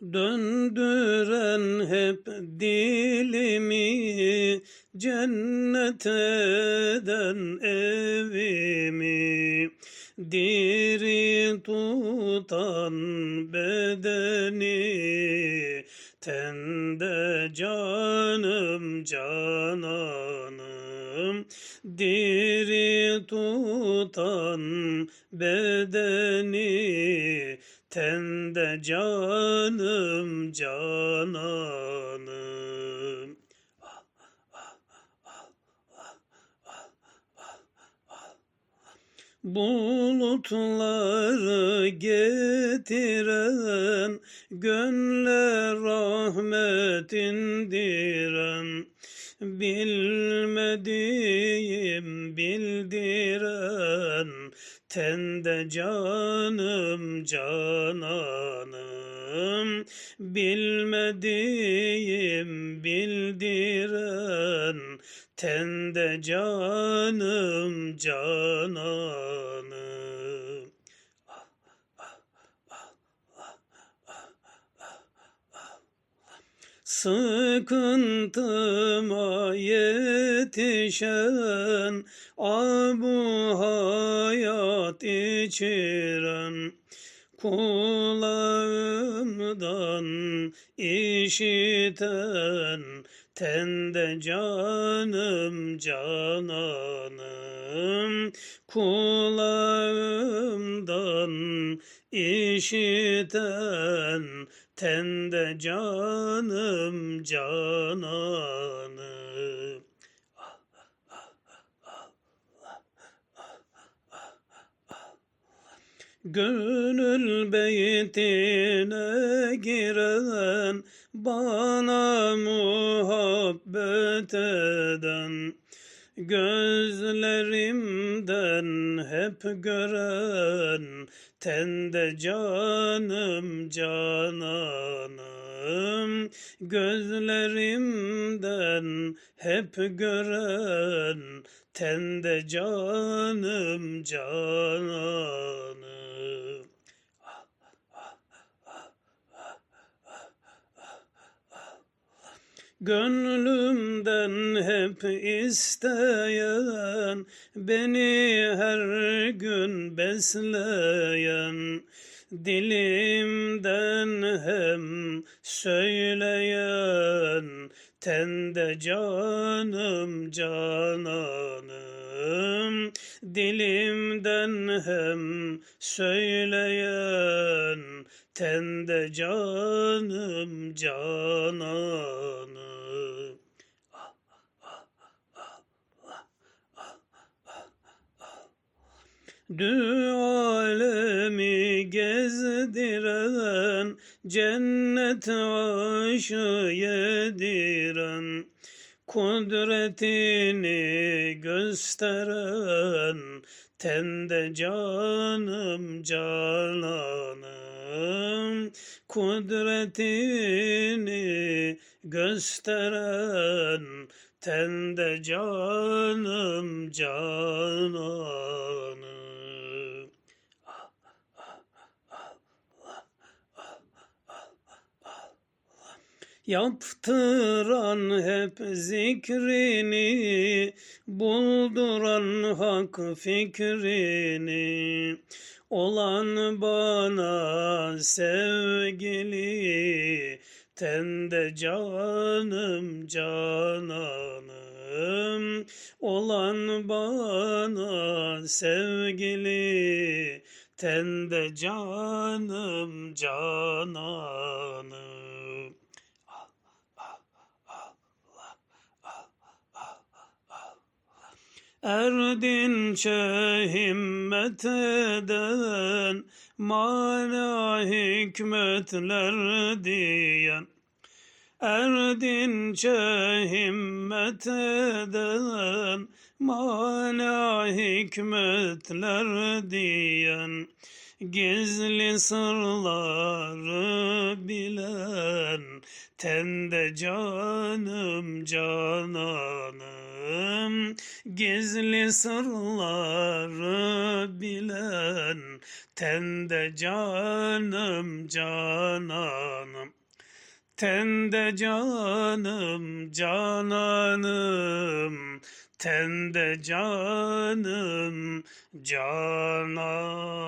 Döndüren hep dilimi cennet eden evimi. Diri tutan bedeni tende canım cananım. Diri tutan bedeni tende canım cananım. Bulutları getiren, gönle rahmet indiren, bilmediğim bildiren, tende canım cananım, bilmediğim bildiren, tende canım cananım. Sıkıntıma yetişen abu hayat içiren kulağımdan işiten tende canım cananım kulağımdan işiten tende canım cananım Gönül beytine giren bana muhabbet eden Gözlerimden hep gören tende canım cananım Gözlerimden hep gören tende canım cananım Gönlümden hep isteyen, beni her gün besleyen, dilimden hem söyleyen, tende canım cananım, dilimden hem söyleyen, tende canım cananım. Dü alemi gezdiren, cennet aşı yediren, kudretini gösteren, tende canım cananım, kudretini gösteren, tende canım cananım. Yaptıran hep zikrini, bulduran hak fikrini, olan bana sevgili, tende canım cananım, olan bana sevgili, tende canım cananım. Erdinçe himmet eden, mana hikmetler diyen, Erdinçe himmet eden, mana hikmetler diyen, Gizli sırları bilen, tende canım cananım. Cananım Gizli sırları bilen Tende canım cananım. Tende canım cananım. Tende canım cananım